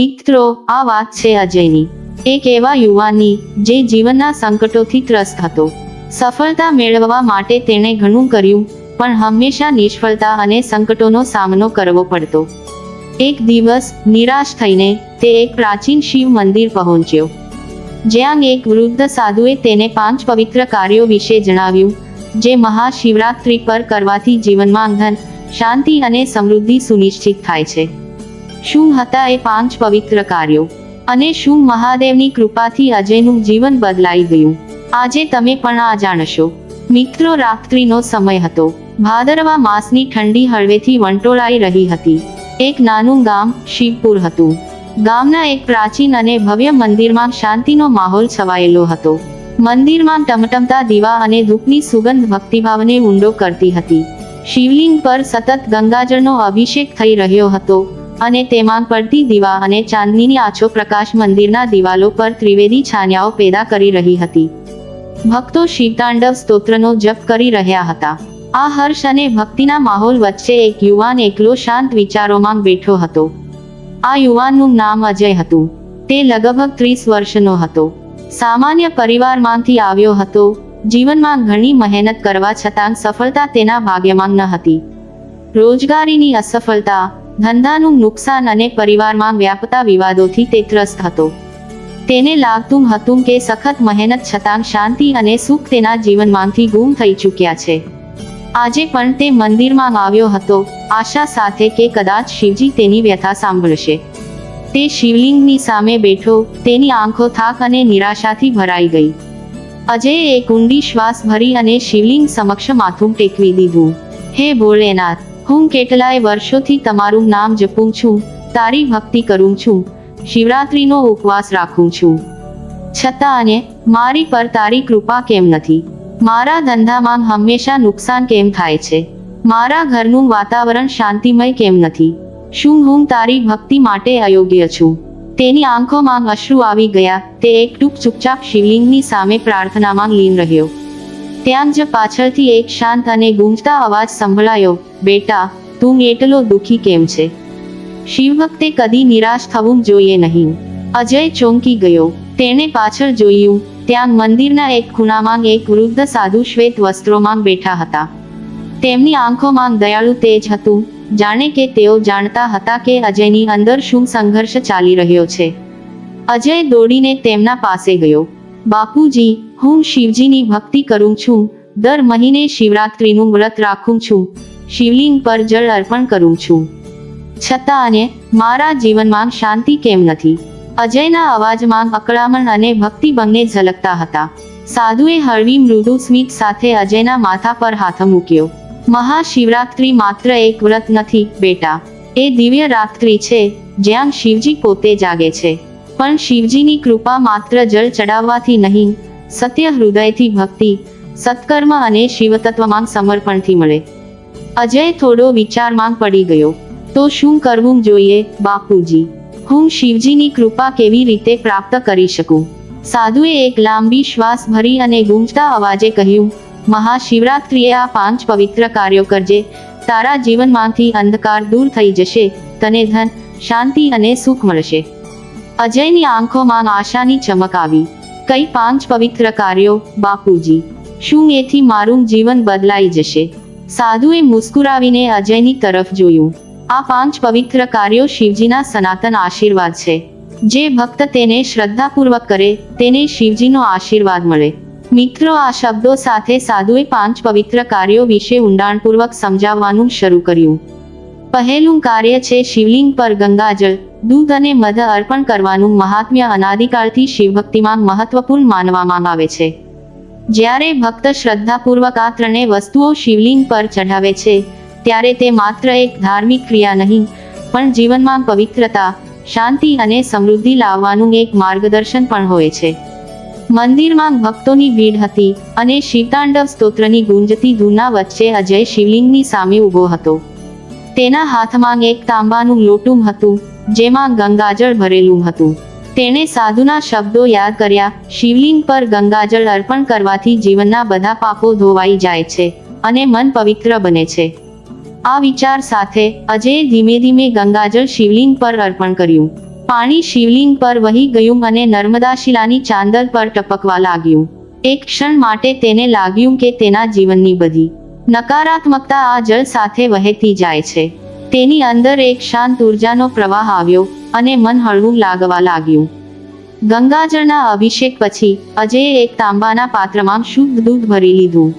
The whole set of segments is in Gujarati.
મિત્રો, આ વાત છે અજયની. એક એવા યુવાનની, જે જીવનના સંકટોથી ત્રસ્ત હતો. સફળતા મેળવવા માટે તેણે ઘણું કર્યું, પણ હંમેશા નિષ્ફળતા અને સંકટોનો સામનો કરવો પડતો. એક દિવસ, નિરાશ થઈને, તે એક પ્રાચીન શિવ મંદિર પહોંચ્યો. જ્યાં એક વૃદ્ધ સાધુએ તેને પાંચ પવિત્ર કાર્યો વિશે જણાવ્યું, જે મહાશિવરાત્રિ પર કરવાથી જીવનમાં ધન શાંતિ અને સમૃદ્ધિ સુનિશ્ચિત થાય છે. શું હતા એ પાંચ પવિત્ર કાર્યો? અને શું મહાદેવની કૃપાથી અજયનું જીવન બદલાઈ ગયું? આજે તમે પણ આ જાણશો. મિત્રો, રાત્રિનો સમય હતો. ભાદરવા માસની ઠંડી હળવેથી વંટોળાઈ રહી હતી. એક નાનું ગામ, શિવપુર હતું. ગામના એક પ્રાચીન અને ભવ્ય મંદિરમાં શાંતિનો માહોલ છવાયેલો હતો. મંદિરમાં ટમટમતા દીવા અને ધૂપની સુગંધ ભક્તિભાવને ઊંડો કરતી હતી. શિવલિંગ પર સતત ગંગાજળનો અભિષેક થઈ રહ્યો હતો. અને તેમાં પડતી દીવા અને ચાંદનીની આછો પ્રકાશ મંદિરના દિવાલો પર ત્રિવેદી છાન્યાઓ પેદા કરી રહી હતી. ભક્તો શિવતાંડવ સ્તોત્રનો જપ કરી રહ્યા હતા. આ હર્ષ અને ભક્તિના માહોલ વચ્ચે એક યુવાન એકલો શાંત વિચારોમાં બેઠો હતો. આ યુવાનનું નામ અજય હતું. તે લગભગ ત્રીસ વર્ષનો હતો. સામાન્ય પરિવારમાંથી આવ્યો હતો. જીવનમાં ઘણી મહેનત કરવા છતાં સફળતા તેના ભાગ્યમાં ન હતી. રોજગારીની અસફળતા ધંધાનું નુકસાન અને પરિવારમાં વ્યાપતા વિવાદોથી તે ત્રસ્ત હતો. તેને લાગતું હતું કે સખત મહેનત છતાં શાંતિ અને સુખ તેના જીવનમાંથી ગુમ થઈ ચૂક્યા છે. આજે પણ તે મંદિરમાં આવ્યો હતો, આશા સાથે કે કદાચ શિવજી તેની વ્યથા સાંભળશે. તે શિવલિંગની સામે બેઠો, તેની આંખો થાક અને નિરાશાથી ભરાઈ ગઈ. અજયે એક ઊંડી શ્વાસ ભરી અને શિવલિંગ સમક્ષ માથું ટેકવી દીધું. હે ભોળેનાથ હું કેટલાય વર્ષોથી તમારું નામ જપું છું, તારી ભક્તિ કરું છું, શિવરાત્રીનો ઉપવાસ રાખું છું. છતાં અને મારી પર તારી કૃપા કેમ નથી? મારા ધંધામાં હંમેશા નુકસાન કેમ થાય છે? મારા ઘરનું વાતાવરણ શાંતિમય કેમ નથી? શું હું તારી ભક્તિ માટે અયોગ્ય છું? તેની આંખોમાં અશ્રુ આવી ગયા, તે એક ટૂંક ચૂપચાપ શિવલિંગની સામે પ્રાર્થનામાં લીન રહ્યો. ત્યાં જ પાછળથી એક શાંત અને ગૂંજતા અવાજ સંભળાયો, બેટા, તું એટલો દુઃખી કેમ છે? શિવ વખતે કદી નિરાશ થવું જોઈએ નહીં. અજય ચોંકી ગયો, તેણે પાછળ જોયું, ત્યાં મંદિરના એક ખૂણામાં એક વૃદ્ધ સાધુ શ્વેત વસ્ત્રોમાં બેઠા હતા. તેમની આંખોમાં દયાળુ તેજ હતું, જાણે કે તેઓ જાણતા હતા કે અજયની અંદર શું સંઘર્ષ ચાલી રહ્યો છે. અજય દોડીને તેમના પાસે ગયો, બાપુજી હું શિવજીની ભક્તિ કરું છું. દર મહિને શિવરાત્રીનું વ્રત રાખું છું. શિવલિંગ પર જળ અર્પણ કરું છું. છતાં અને મારા જીવનમાં શાંતિ કેમ નથી? અજયના અવાજમાં અકળામણ અને ભક્તિ બંને ઝલકતા હતા. સાધુએ હળવી મૃદુ સ્મિત સાથે અજયના માથા પર હાથ મૂક્યો. મહાશિવરાત્રી માત્ર એક વ્રત નથી, બેટા. એ દિવ્ય રાત્રિ છે, જ્યાં શિવજી પોતે જાગે છે. પણ શિવજીની કૃપા માત્ર જળ ચડાવવાથી નહીં સત્ય હૃદયથી ભક્તિ, સત્કર્મ અને શિવતત્વમાં સમર્પણથી મળે. અજય થોડો વિચારમાં પડી ગયો. તો શું કરવું જોઈએ, બાપુજી? હું શિવજીની કૃપા કેવી રીતે પ્રાપ્ત કરી શકું? સાધુએ એક લાંબી શ્વાસ ભરી અને ગૂંજતા અવાજે કહ્યું, મહાશિવરાત્રિએ આ પાંચ પવિત્ર કાર્યો કરજે. તારા જીવનમાંથી અંધકાર દૂર થઈ જશે, તને ધન, શાંતિ અને સુખ મળશે. અજયની આંખોમાં આશાની ચમક આવી. કઈ પાંચ પવિત્ર કાર્યો? બાપુજી, શું એથી મારું જીવન બદલાઈ જશે? સાધુએ મુસ્કુરાવીને અજયની તરફ જોયું. આ પાંચ પવિત્ર કાર્યો શિવજીના સનાતન આશીર્વાદ છે. જે ભક્ત તેને શ્રદ્ધાપૂર્વક કરે, તેને શિવજીનો આશીર્વાદ મળે. મિત્રો, આ શબ્દો સાથે સાધુએ પાંચ પવિત્ર કાર્યો વિશે ઊંડાણપૂર્વક સમજાવવાનું શરૂ કર્યું. પહેલું કાર્ય છે શિવલિંગ પર ગંગાજળ. દૂધ અને મધ અર્પણ કરવાનું મહાત્મ્ય અનાદિકાળથી શિવભક્તિમાં મહત્વપૂર્ણ માનવામાં આવે છે. જ્યારે ભક્ત શ્રદ્ધાપૂર્વક આ ત્રણેય વસ્તુઓ શિવલિંગ પર ચઢાવે છે, ત્યારે તે માત્ર એક ધાર્મિક ક્રિયા નહીં, પણ જીવનમાં પવિત્રતા, શાંતિ અને સમૃદ્ધિ લાવવાનું એક માર્ગદર્શન પણ હોય છે. મંદિરમાં ભક્તોની ભીડ હતી અને શિવતાંડવ સ્તોત્રની ગુંજતી ધૂના વચ્ચે અજય શિવલિંગની સામે ઊભો હતો. તેના હાથમાં એક તાંબાનું લોટું હતું જેમાં ગંગાજળ ભરેલું હતું. તેણે સાધુના શબ્દો યાદ કર્યા, શિવલિંગ પર ગંગાજળ અર્પણ કરવાથી જીવનના બધા પાપો ધોવાઈ જાય છે અને મન પવિત્ર બને છે. આ વિચાર સાથે અજયે ધીમે ધીમે ગંગાજળ શિવલિંગ પર અર્પણ કર્યું. પાણી શિવલિંગ પર વહી ગયું અને નર્મદા શિલાની ચાંદલ પર ટપકવા લાગ્યું. એક ક્ષણ માટે તેને લાગ્યું કે તેના જીવનની બધી નકારાત્મકતા આ જળ સાથે વહેતી જાય છે. તેની અંદર એક શાંત ઉર્જાનો પ્રવાહ આવ્યો અને મન હળવું લાગવા લાગ્યું. ગંગાજળના અભિષેક પછી, અજયે એક તાંબાના પાત્રમાં શુદ્ધ દૂધ ભરી લીધું.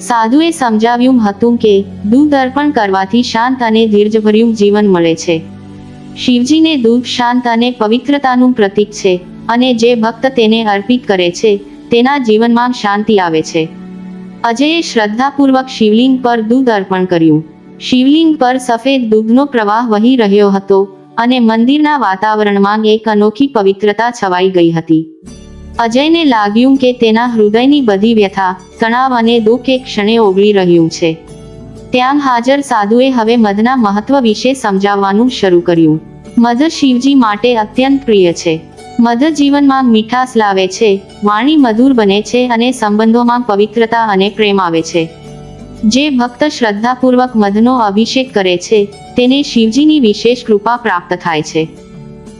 સાધુએ સમજાવ્યું હતું કે, દૂધ અર્પણ કરવાથી શાંત અને ધીરજભર્યું જીવન મળે છે. શિવજીને દૂધ શાંત અને પવિત્રતાનું પ્રતીક છે અને જે ભક્ત તેને અર્પિત કરે છે, તેના જીવનમાં શાંતિ આવે છે. અજયે શ્રદ્ધાપૂર્વક શિવલિંગ પર દૂધ અર્પણ કર્યું. શિવલિંગ પર સફેદ દૂધનો પ્રવાહ વહી રહ્યો હતો અને મંદિરના વાતાવરણમાં એક અનોખી પવિત્રતા છવાઈ ગઈ હતી. અજયને લાગ્યું કે તેના હૃદયની બધી વ્યથા, તણાવ અને દુઃખ એક ક્ષણે ઓગળી રહ્યું છે. ત્યાં હાજર સાધુએ હવે મધના મહત્વ વિશે સમજાવવાનું શરૂ કર્યું. મધ શિવજી માટે અત્યંત પ્રિય છે. મધ જીવનમાં મીઠાશ લાવે છે, વાણી મધુર બને છે અને સંબંધોમાં પવિત્રતા અને પ્રેમ આવે છે. જે ભક્ત શ્રદ્ધાપૂર્વક મધનો અભિષેક કરે છે, તેને શિવજીની વિશેષ કૃપા પ્રાપ્ત થાય છે.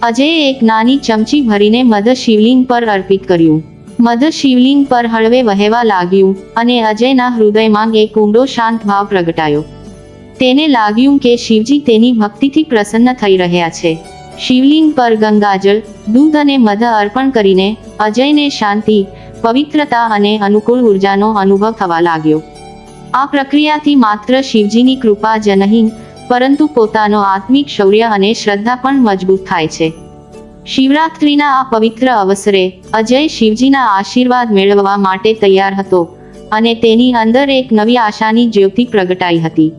અજયે એક નાની ચમચી ભરીને મધ શિવલિંગ પર અર્પિત કર્યું. મધ શિવલિંગ પર હળવે વહેવા લાગ્યું અને અજયના હૃદયમાં એક ઊંડો શાંત ભાવ પ્રગટાયો. તેને લાગ્યું કે શિવજી તેની ભક્તિથી પ્રસન્ન થઈ રહ્યા છે. શિવલિંગ પર ગંગાજળ, દૂધ અને મધ અર્પણ કરીને અજયને શાંતિ, પવિત્રતા અને અનુકૂળ ઉર્જાનો અનુભવ થવા લાગ્યો. આ પ્રક્રિયાથી માત્ર શિવજીની કૃપા જ નહીં, પરંતુ પોતાનો આત્મિક શૌર્ય અને શ્રદ્ધા પણ મજબૂત થાય છે. શિવરાત્રિના આ પવિત્ર અવસરે અજય શિવજીના આશીર્વાદ મેળવવા માટે તૈયાર હતો અને તેની અંદર એક નવી આશાની જ્યોતિ પ્રગટાઈ હતી.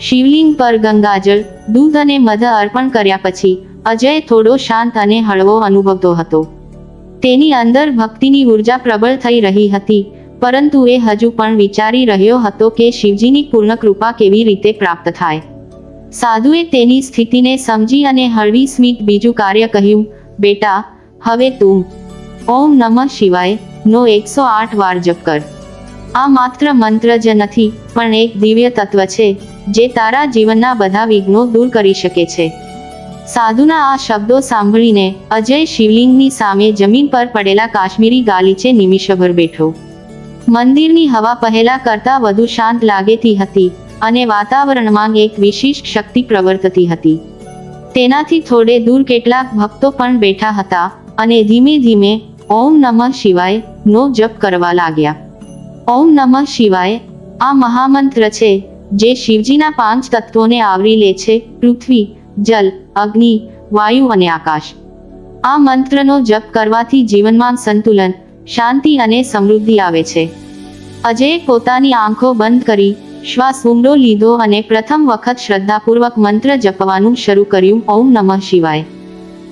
શિવલિંગ પર ગંગાજળ, દૂધ અને મધ અર્પણ કર્યા પછી અજય થોડો શાંત અને હળવો અનુભવતો હતો. તેની અંદર ભક્તિની ઊર્જા પ્રબળ થઈ રહી હતી પરંતુ એ હજુ પણ વિચારી રહ્યો હતો કે શિવજીની પૂર્ણ કૃપા કેવી રીતે પ્રાપ્ત થાય. સાધુએ તેની સ્થિતિને સમજી અને હળવી સ્મિત બીજું કાર્ય કહ્યું, બેટા, હવે તું, ઓમ નમઃ શિવાય, નો એકસો આઠ વાર જપ કર. આ માત્ર મંત્ર જ નથી, પણ એક દિવ્ય તત્વ છે, જે તારા જીવનના બધા વિઘ્નો દૂર કરી શકે છે. સાધુના આ શબ્દો સાંભળીને અજય શિવલિંગની સામે જમીન પર પડેલા કાશ્મીરી ગાલીચે નિમિષભર બેઠો. મંદિરની હવા પહેલા કરતા વધુ શાંત લાગેતી હતી અને વાતાવરણમાં એક વિશિષ્ટ શક્તિ પ્રવર્તતી હતી. તેનાથી થોડે દૂર કેટલાક ભક્તો પણ બેઠા હતા અને ધીમે ધીમે ઓમ નમઃ શિવાય નો જપ કરવા લાગ્યા. ઓમ નમઃ શિવાય, આ મહામંત્ર છે, જે શિવજીના પાંચ તત્વોને આવરી લે છે, પૃથ્વી, જલ, અગ્નિ, વાયુ અને આકાશ. આ મંત્રનો જપ કરવાથી જીવનમાં સંતુલન શાંતિ અને સમૃદ્ધિ આવે છે. અજયે પોતાની આંખો બંધ કરી, શ્વાસ ઊંડો લીધો અને પ્રથમ વખત શ્રદ્ધાપૂર્વક મંત્ર જપવાનું શરૂ કર્યું, ઓમ નમઃ શિવાય.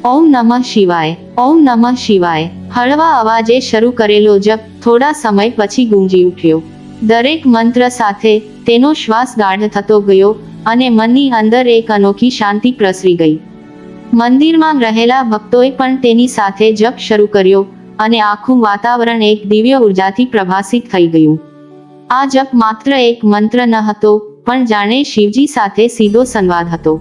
ઓમ નમઃ શિવાય. ઓમ નમઃ શિવાય. હળવા અવાજે શરૂ કરેલો જપ થોડા સમય પછી ગુંજી ઉઠ્યો. દરેક મંત્ર સાથે તેનો શ્વાસ ગાઢ થતો ગયો અને મનની અંદર એક અનોખી શાંતિ પ્રસરી ગઈ. મંદિરમાં રહેલા ભક્તોએ પણ તેની સાથે જપ શરૂ કર્યો અને આખું વાતાવરણ એક દિવ્ય ઉર્જાથી પ્રભાસિત થઈ ગયું. આ જપ માત્ર એક મંત્ર ન હતો, પણ જાણે શિવજી સાથે સીધો સંવાદ હતો.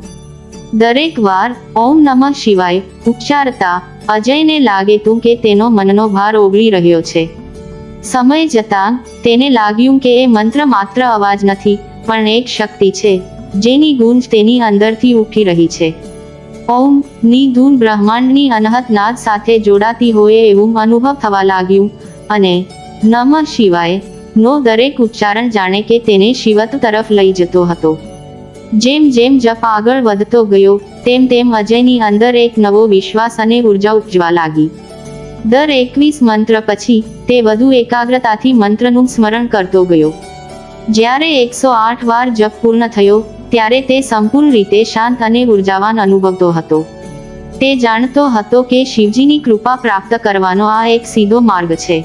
દરેક વાર, ઓમ નમઃ શિવાય, ઉચ્ચારતા, અજયને લાગે તું કે તેનો મનનો ભાર ઓગળી રહ્યો છે. સમય જતાં, તેને લાગ્યું કે એ મંત્ર માત્ર અવાજ નથી, પણ એક શક્તિ છે, જેની ગુંજ તેની અંદરથી ઉઠી રહી છે. ઓમ, ની ધૂન બ્રહ્માંડની અનહત નાદ સાથે જોડાતી હોય એવું અનુભવ થવા લાગ્યું. અને નમ શિવાય, નો દરેક ઉચ્ચારણ જાણે કે તેને શિવત તરફ લઈ જતો હતો. જેમ જેમ જપ આગળ વધતો ગયો, તેમ તેમ અજયની અંદર એક નવો વિશ્વાસ અને ઊર્જા ઉપજવા લાગી. દર એકવીસ મંત્ર પછી, તે વધુ એકાગ્રતાથી મંત્રનું સ્મરણ કરતો ગયો. જ્યારે એકસો આઠ વાર જપ પૂર્ણ થયો ત્યારે તે સંપૂર્ણ રીતે શાંત અને ઉર્જાવાન અનુભવતો હતો. તે જાણતો હતો કે શિવજીની કૃપા પ્રાપ્ત કરવાનો આ એક સીધો માર્ગ છે.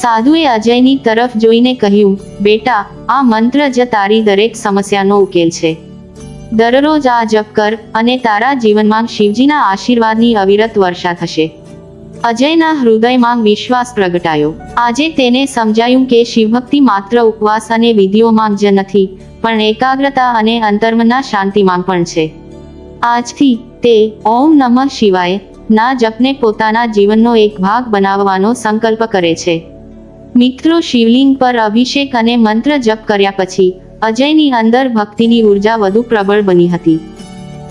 સાધુએ અજયની તરફ જોઈને કહ્યું, બેટા, આ મંત્ર જ તારી દરેક સમસ્યાનો ઉકેલ છે. દરરોજ આ જપ કર અને તારા જીવનમાં શિવજીના આશીર્વાદની અવિરત વર્ષા થશે. અજયના હૃદયમાં વિશ્વાસ પ્રગટાયો. આજે તેને સમજાયું કે શિવભક્તિ માત્ર ઉપવાસ અને વિધિઓમાં જ નથી પણ એકાગ્રતા અને અંતર્મના શાંતિમાં પણ છે. આજથી તે ઓમ નમઃ શિવાય ના જપને પોતાના જીવનનો એક ભાગ બનાવવાનો સંકલ્પ કરે છે. મિત્રો શિવલિંગ પર અભિષેક અને મંત્ર જપ કર્યા પછી અજયની અંદર ભક્તિની ઊર્જા વધુ પ્રબળ બની હતી.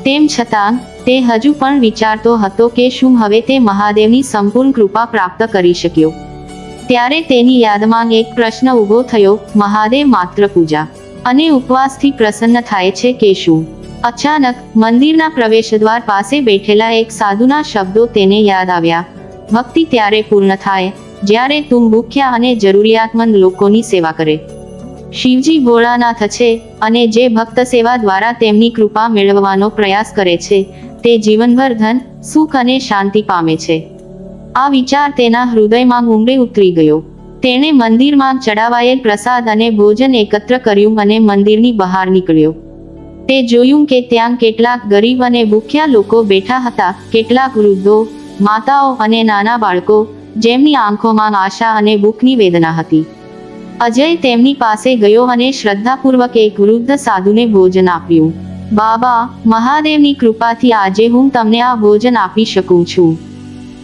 તેમ છતાં, તે હજુ પણ વિચારતો હતો કે શું હવે તે મહાદેવની સંપૂર્ણ કૃપા પ્રાપ્ત કરી શક્યો. ત્યારે તેની યાદમાં એક પ્રશ્ન ઊભો થયો, મહાદેવ માત્ર પૂજા અને ઉપવાસથી પ્રસન્ન થાય છે કે શું અચાનક, મંદિરના પ્રવેશદ્વાર પાસે બેઠેલા એક સાધુના શબ્દો તેને યાદ આવ્યા. ભક્તિ ત્યારે પૂર્ણ થાય, જ્યારે તું ભૂખ્યા અને જરૂરિયાતમંદ લોકોની સેવા કરે. શિવજી ભોળાનાથ છે અને જે ભક્ત સેવા દ્વારા તેમની કૃપા મેળવવાનો પ્રયાસ કરે છે, તે જીવનભર ધન, સુખ અને શાંતિ પામે છે. આ વિચાર તેના હૃદયમાં ઊંડે ઉતરી ગયો. તેણે મંદિરમાં ચડાવાયેલ પ્રસાદ અને ભોજન એકત્ર કર્યું અને મંદિરની બહાર નીકળ્યો. તે જોયું કે ત્યાં કેટલાક ગરીબ અને ભૂખ્યા લોકો બેઠા હતા, કેટલાક વૃદ્ધો, માતાઓ અને નાના બાળકો, જેમની આંખોમાં આશા અને ભૂખની વેદના હતી. અજય તેમની પાસે ગયો અને શ્રદ્ધાપૂર્વક એક વૃદ્ધ સાધુને ભોજન આપ્યું. બાબા, મહાદેવની કૃપાથી આજે હું તમને આ ભોજન આપી શકું છું.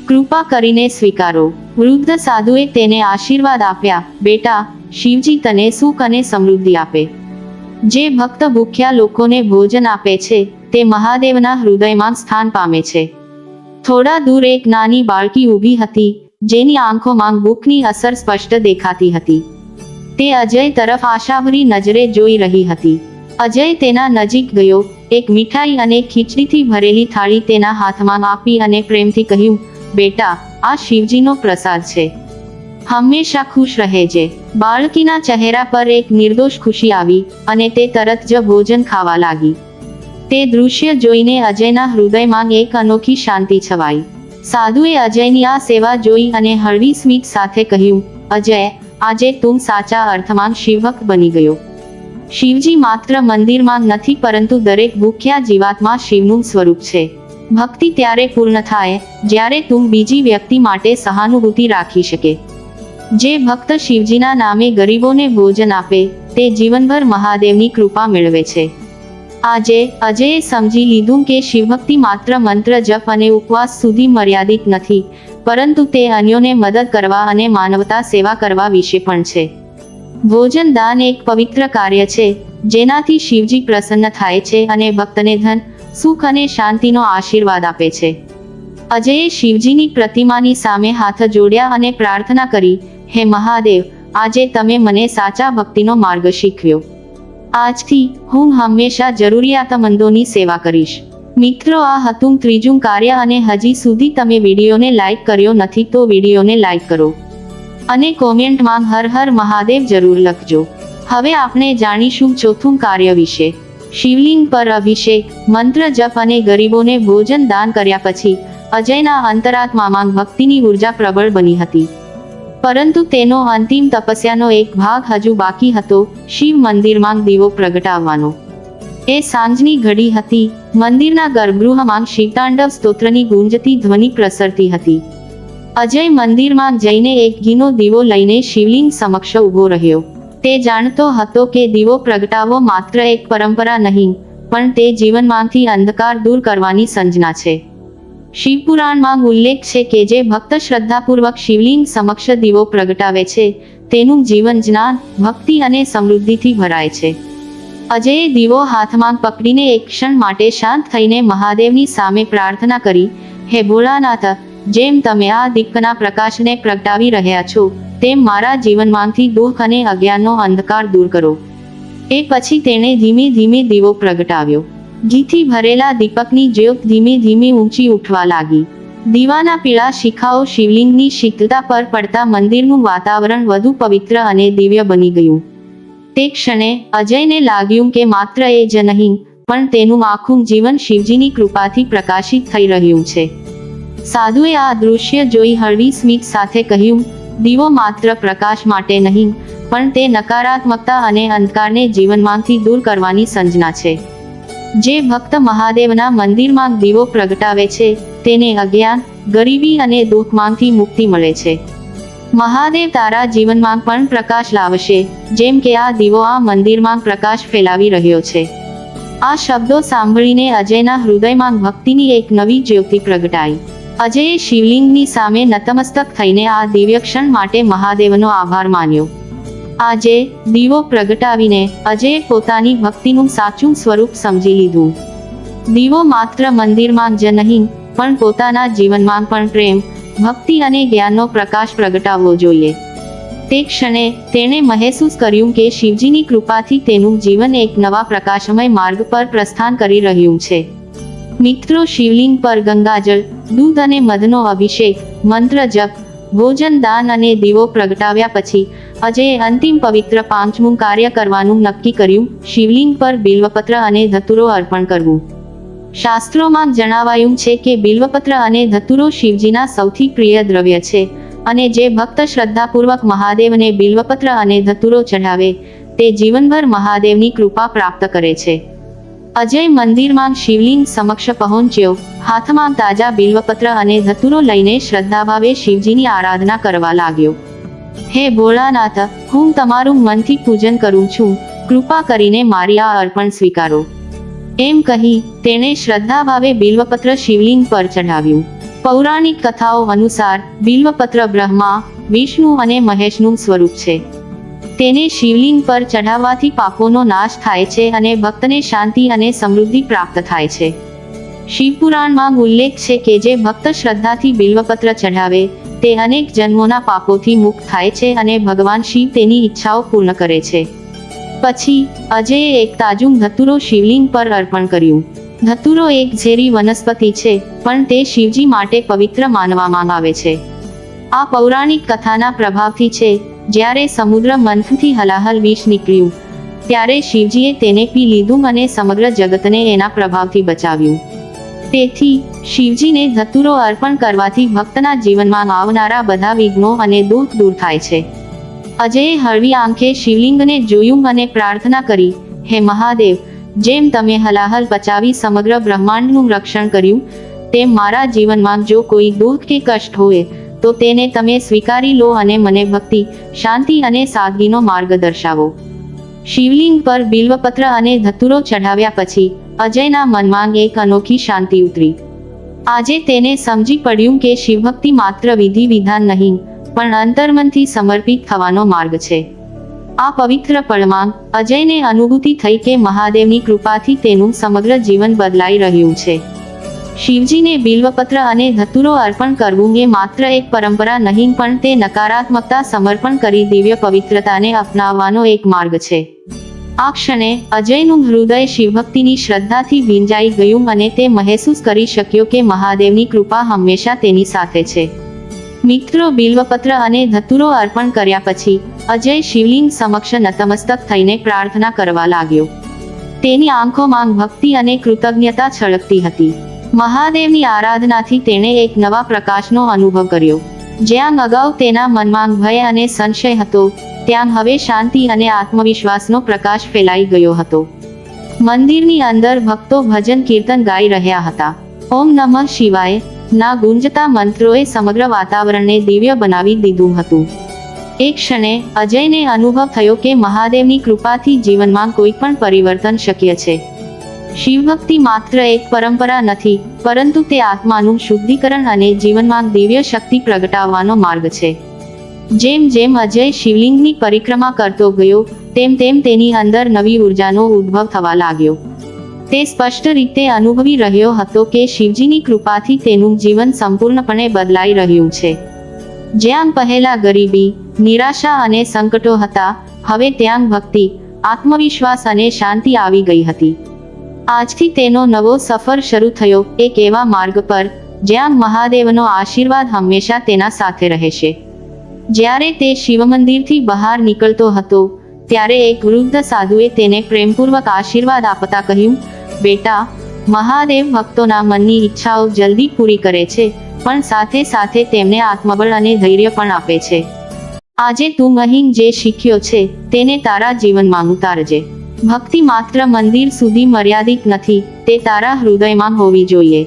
કૃપા કરીને સ્વીકારો. વૃદ્ધ સાધુએ તેને આશીર્વાદ આપ્યા, બેટા, શિવજી તને સુખ અને સમૃદ્ધિ આપે. જે ભક્ત ભૂખ્યા લોકોને ભોજન આપે છે, તે મહાદેવના હૃદયમાં સ્થાન પામે છે. થોડા દૂર એક નાની બાળકી ઊભી હતી, જેની આંખોમાં ભૂખની અસર સ્પષ્ટ દેખાતી હતી. તે અજય તરફ આશાભરી નજરે જોઈ રહી હતી. અજય તેના નજીક ગયો, એક મીઠાઈ અને ખીચડીથી ભરેલી થાળી તેના હાથમાં આપી અને પ્રેમથી કહ્યું બેટા, આ શિવજીનો પ્રસાદ છે. હંમેશા ખુશ રહેજે. બાળકીના ચહેરા પર એક નિર્દોષ ખુશી આવી અને તે તરત જ ભોજન ખાવા લાગી. તે દૃશ્ય જોઈને અજયના હૃદયમાં એક અનોખી શાંતિ છવાઈ. સાધુએ અજયની આ સેવા જોઈ અને હળવી સ્મિત સાથે કહ્યું, અજય, આજે તું સાચા અર્થમાં શિવક બની ગયો. શિવજી માત્ર મંદિરમાં નથી પરંતુ દરેક ભૂખ્યા જીવાતમાં શિવનું સ્વરૂપ છે. ભક્તિ ત્યારે પૂર્ણ થાય, જ્યારે તું બીજી વ્યક્તિ માટે સહાનુભૂતિ રાખી શકે. જે ભક્ત શિવજીના નામે ગરીબોને ભોજન આપે, તે જીવનભર મહાદેવની કૃપા મેળવે છે. આજે, અજયે સમજી લીધું કે શિવભક્તિ માત્ર મંત્ર જપ અને ઉપવાસ સુધી મર્યાદિત નથી, પરંતુ તે અન્યોને મદદ કરવા અને માનવતા સેવા કરવા વિશે પણ છે. ભોજન દાન એક પવિત્ર કાર્ય છે, જેનાથી શિવજી પ્રસન્ન થાય છે અને ભક્તને ધન સુખ અને શાંતિનો આશીર્વાદ આપે છે. અજયે શિવજીની પ્રતિમાની સામે હાથ જોડ્યા અને પ્રાર્થના કરી, હે મહાદેવ, આજે તમે મને સાચા ભક્તિનો માર્ગ શીખવ્યો આજથી હું હંમેશા જરૂરિયાતમંદોની સેવા કરીશ. મિત્રો, આ હતું ત્રીજું કાર્ય અને હજી સુધી તમે વિડીયોને લાઈક કર્યો નથી તો વિડીયોને લાઈક કરો. અને કોમેન્ટમાં હર હર મહાદેવ જરૂર લખજો. હવે આપણે જાણીશું ચોથું કાર્ય વિશે. શિવલિંગ પર અભિષેક, મંત્ર જપ અને ગરીબોને ભોજન દાન કર્યા પછી અજયના અંતરાત્મામાં ભક્તિની ઊર્જા પ્રબળ બની હતી. પરંતુ તેનો અંતિમ તપસ્યાનો એક ભાગ હજુ બાકી હતો, શિવ મંદિરમાં દીવો પ્રગટાવવાનો. એ સાંજની ઘડી હતી, મંદિરના ગર્ભગૃહમાં શિવતાંડવ સ્તોત્રની ગુંજતી ધ્વનિ પ્રસરતી હતી. અજય મંદિરમાં જઈને એક ઘીનો દીવો લઈને શિવલિંગ સમક્ષ ઊભો રહ્યો. તે જાણતો હતો કે દીવો પ્રગટાવો માત્ર એક પરંપરા નહીં, પણ તે જીવનમાંથી અંધકાર દૂર કરવાની સંજના છે. શિવપુરાણમાં ઉલ્લેખ છે કે જે ભક્ત શ્રદ્ધાપૂર્વક શિવલિંગ સમક્ષ દીવો પ્રગટાવે છે, તેનું જીવન જ્ઞાન, ભક્તિ અને સમૃદ્ધિથી ભરાય છે. અજયે દીવો હાથમાં પકડીને એક ક્ષણ માટે શાંત થઈને મહાદેવની સામે પ્રાર્થના કરી, હે ભોળાનાથ, જેમ તમે આ દીપકના પ્રકાશને પ્રગટાવી રહ્યા છો તેમ મારા જીવનમાંથી દુઃખ અને અજ્ઞાનનો અંધકાર દૂર કરો. એ પછી તેણે ધીમે ધીમે દીવો પ્રગટાવ્યો. ઘીથી ભરેલા દીપકની જ્યોત ધીમે ધીમે ઊંચી ઉઠવા લાગી. દીવાના પીળા શિખાઓ શિવલિંગની શીતલતા પર પડતા મંદિરનું વાતાવરણ વધુ પવિત્ર અને દિવ્ય બની ગયું. તે ક્ષણે અજયને લાગ્યું કે માત્ર એ જ નહીં, પણ તેનું આખું જીવન શિવજીની કૃપાથી પ્રકાશિત થઈ રહ્યું છે. સાધુએ આ દૃશ્ય જોઈ હળવી સ્મિત સાથે કહ્યું દીવો માત્ર પ્રકાશ માટે નહીં, પણ તે નકારાત્મકતા અને અંધકારને જીવનમાંથી દૂર કરવાની સંજના છે. જે ભક્ત મહાદેવના મંદિરમાં દીવો પ્રગટાવે છે, તેને અજ્ઞાન, ગરીબી અને દુઃખમાંથી મુક્તિ મળે છે. મહાદેવ તારા જીવનમાં પણ પ્રકાશ લાવશે, જેમ કે આ દીવો આ મંદિરમાં પ્રકાશ ફેલાવી રહ્યો છે. આ શબ્દો સાંભળીને અજયના હૃદયમાં ભક્તિની એક નવી જ્યોતિ પ્રગટાઈ. અજયે શિવલિંગની સામે નતમસ્તક થઈને આ દિવ્ય ક્ષણ માટે મહાદેવનો આભાર માન્યો. આજે દીવો પ્રગટાવીને અજયે પોતાની ભક્તિનું સાચું સ્વરૂપ સમજી લીધું. દીવો માત્ર મંદિરમાં જ નહીં, પણ પોતાના જીવનમાં પણ પ્રેમ, ભક્તિ અને જ્ઞાનનો પ્રકાશ પ્રગટાવવો જોઈએ. તે ક્ષણે તેણે મહેસૂસ કર્યું કે શિવજીની કૃપાથી તેનું જીવન એક નવા પ્રકાશમય માર્ગ પર પ્રસ્થાન કરી રહ્યું છે. મિત્રો શિવલિંગ પર ગંગાજળ, દૂધ અને મધનો અભિષેક, મંત્ર જપ, ભોજન દાન અને દીવો પ્રગટાવ્યા પછી અજયે અંતિમ પવિત્ર પાંચમું કાર્ય કરવાનું નક્કી કર્યું. શિવલિંગ પર બિલ્વપત્ર અને ધતુરો અર્પણ કરવું. શાસ્ત્રોમાં જણાવાયું છે કે બિલ્વપત્ર અને ધતુરો શિવજીના સૌથી પ્રિય દ્રવ્ય છે અને જે ભક્ત શ્રદ્ધાપૂર્વક મહાદેવને બિલ્વપત્ર અને ધતુરો ચઢાવે, તે જીવનભર મહાદેવની કૃપા પ્રાપ્ત કરે છે. અજય મંદિરમાં શિવલિંગ સમક્ષ પહોંચ્યો. હાથમાં તાજા બિલ્વપત્ર અને ધતુરો લઈને શ્રદ્ધાભાવે શિવજીની આરાધના કરવા લાગ્યો. હે ભોળાનાથ, હું તમારું મનથી પૂજન કરું છું. કૃપા કરીને મારી આ અર્પણ સ્વીકારો. એમ કહી, તેણે શ્રદ્ધાભાવે બિલ્વપત્ર શિવલિંગ પર ચઢાવ્યું. પૌરાણિક કથાઓ અનુસાર, બિલ્વપત્ર બ્રહ્મા, વિષ્ણુ અને મહેશનું સ્વરૂપ છે. તેને શિવલિંગ પર ચઢાવવાથી પાપોનો નાશ થાય છે અને ભક્તને શાંતિ અને સમૃદ્ધિ પ્રાપ્ત થાય છે. શિવપુરાણમાં ઉલ્લેખ છે કે જે ભક્ત શ્રદ્ધાથી બિલ્વપત્ર ચઢાવે, તે અનેક જન્મોના પાપોથી મુક્ત થાય છે અને ભગવાન શિવ તેની ઈચ્છાઓ પૂર્ણ કરે છે. પછી, અજયે એક તાજું ધતુરો શિવલિંગ પર અર્પણ કર્યું. ધતુરો એક ઝેરી વનસ્પતિ છે, પણ તે શિવજી માટે પવિત્ર માનવામાં આવે છે. આ પૌરાણિક કથાના પ્રભાવથી છે જ્યારે સમુદ્ર મંથથી હલાહલ વિષ નીકળ્યું, ત્યારે શિવજીએ તેને પી લીધું અને સમગ્ર જગતને એના પ્રભાવથી બચાવ્યું. તેથી, શિવજીને ધતુરો અર્પણ કરવાથી ભક્તના જીવનમાં આવનારા બધા વિઘ્નો અને દુઃખ દૂર થાય છે. અજયે હળવી આંખે શિવલિંગને જોયું અને પ્રાર્થના કરી, હે મહાદેવ, જેમ તમે હલાહલ પચાવી સમગ્ર બ્રહ્માંડનું રક્ષણ કર્યું, તેમ મારા જીવનમાં જો કોઈ દુઃખ કે કષ્ટ હોય તો તેને તમે સ્વીકારી લો અને મને ભક્તિ, શાંતિ અને સાદગીનો માર્ગ દર્શાવો. શિવલિંગ પર બિલ્વપત્ર અને ધતુરો ચઢાવ્યા પછી અજયના મનમાં એક અનોખી શાંતિ ઉતરી. આજે તેને સમજી પડ્યું કે શિવભક્તિ માત્ર વિધિ વિધાન નહીં, પણ અંતર્મનથી સમર્પિત થવાનો માર્ગ છે. આ પવિત્ર પળમાં અજયને અનુભૂતિ થઈ કે મહાદેવની કૃપાથી તેનું સમગ્ર જીવન બદલાઈ રહ્યું છે. શિવજીને બિલ્વપત્ર અને ધતુરો અર્પણ કરવું એ માત્ર એક પરંપરા નહીં, પણ તે નકારાત્મકતા સમર્પણ કરી દિવ્ય પવિત્રતાને અપનાવવાનો એક માર્ગ છે. આ ક્ષણે અજયનું હૃદય શિવભક્તિની શ્રદ્ધાથી ભીંજાઈ ગયું અને તે મહેસૂસ કરી શક્યો કે મહાદેવની કૃપા હંમેશા તેની સાથે છે. મિત્રો, બિલ્વપત્ર અને ધતુરો અર્પણ કર્યા પછી અજય શિવલિંગ સમક્ષ નતમસ્તક થઈને પ્રાર્થના કરવા લાગ્યો. તેની આંખોમાં ભક્તિ અને કૃતજ્ઞતા છળકતી હતી. મહાદેવની આરાધનાથી તેણે એક નવા પ્રકાશનો અનુભવ કર્યો. જ્યાં અગાઉ તેના મનમાં ભય અને સંશય હતો, ત્યાં હવે શાંતિ અને આત્મવિશ્વાસનો પ્રકાશ ફેલાઈ ગયો હતો. મંદિરની અંદર ભક્તો ભજન કીર્તન ગાઈ રહ્યા હતા. ઓમ નમઃ શિવાય, ના ગુંજતા મંત્રોએ સમગ્ર વાતાવરણને દિવ્ય બનાવી દીધું હતું. એક ક્ષણે અજયને અનુભવ થયો કે મહાદેવની કૃપાથી જીવનમાં કોઈ પણ પરિવર્તન શક્ય છે. શિવભક્તિ માત્ર એક પરંપરા નથી, પરંતુ તે આત્માનું શુદ્ધિકરણ અને જીવનમાં દિવ્ય શક્તિ પ્રગટાવવાનો માર્ગ છે. જેમ જેમ અજય શિવલિંગની પરિક્રમા કરતો ગયો, તેમ તેમ તેની અંદર નવી ઉર્જાનો ઉદ્ભવ થવા લાગ્યો. તે સ્પષ્ટ રીતે અનુભવી રહ્યો હતો કે શિવજીની કૃપાથી તેનું જીવન સંપૂર્ણપણે બદલાઈ રહ્યું છે. જ્યાં પહેલા ગરીબી, નિરાશા અને સંકટો હતા, હવે ત્યાં ભક્તિ, આત્મવિશ્વાસ અને શાંતિ આવી ગઈ હતી. આજથી તેનો નવો સફર શરૂ થયો. એક એવા માર્ગ પર, જ્યાં મહાદેવનો આશીર્વાદ હંમેશા તેના સાથે રહેશે. જ્યારે તે શિવ મંદિરથી બહાર નીકળતો હતો, ત્યારે એક વૃદ્ધ સાધુએ તેને પ્રેમપૂર્વક આશીર્વાદ આપતા કહ્યું, બેટા, મહાદેવ ભક્તોના મનની ઈચ્છાઓ જલ્દી પૂરી કરે છે, પણ સાથે સાથે તેમને આત્મબળ અને ધૈર્ય પણ આપે છે. આજે તું અહીં જે શીખ્યો છે, તેને તારા જીવનમાં ઉતારજે. ભક્તિ માત્ર મંદિર સુધી મર્યાદિત નથી, તે તારા હૃદયમાં હોવી જોઈએ.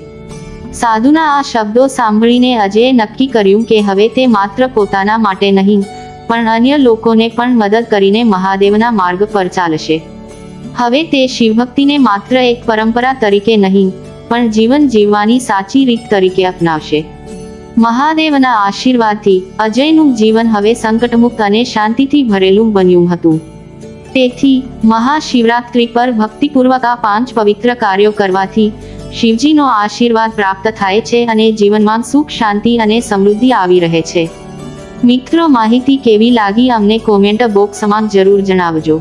સાધુના આ શબ્દો સાંભળીને અજયે નક્કી કર્યું કે હવે તે માત્ર પોતાના માટે નહીં, પણ અન્ય લોકોને પણ મદદ કરીને મહાદેવના માર્ગ પર ચાલશે. હવે તે શિવભક્તિને માત્ર એક પરંપરા તરીકે નહીં, પણ જીવન જીવવાની સાચી રીત તરીકે અપનાવશે. મહાદેવના આશીર્વાદથી અજયનું જીવન હવે સંકટમુક્ત અને શાંતિથી ભરેલું બન્યું હતું. તેથી મહાશિવરાત્રિ પર ભક્તિપૂર્વક આ પાંચ પવિત્ર કાર્યો કરવાથી શિવજીનો આશીર્વાદ પ્રાપ્ત થાય છે અને જીવનમાં સુખ, શાંતિ અને સમૃદ્ધિ આવી રહે છે. મિત્રો, માહિતી કેવી લાગી? અમને કોમેન્ટ બોક્સમાં જરૂર જણાવજો.